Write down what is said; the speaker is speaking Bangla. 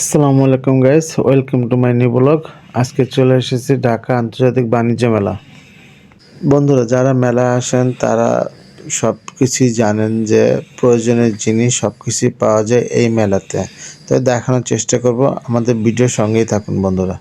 আসসালামু আলাইকুম guys welcome to my new blog আজকে চলে এসেছি ঢাকা আন্তর্জাতিক বাণিজ্য মেলা। বন্ধুরা, যারা মেলা আসেন, তারা সব কিছুই জানেন যে প্রয়োজনীয় জিনিস সব কিছুই পাওয়া যায় এই মেলাতে। তাই দেখানোর চেষ্টা করব। আমাদের ভিডিওর সঙ্গেই থাকুন, বন্ধুরা।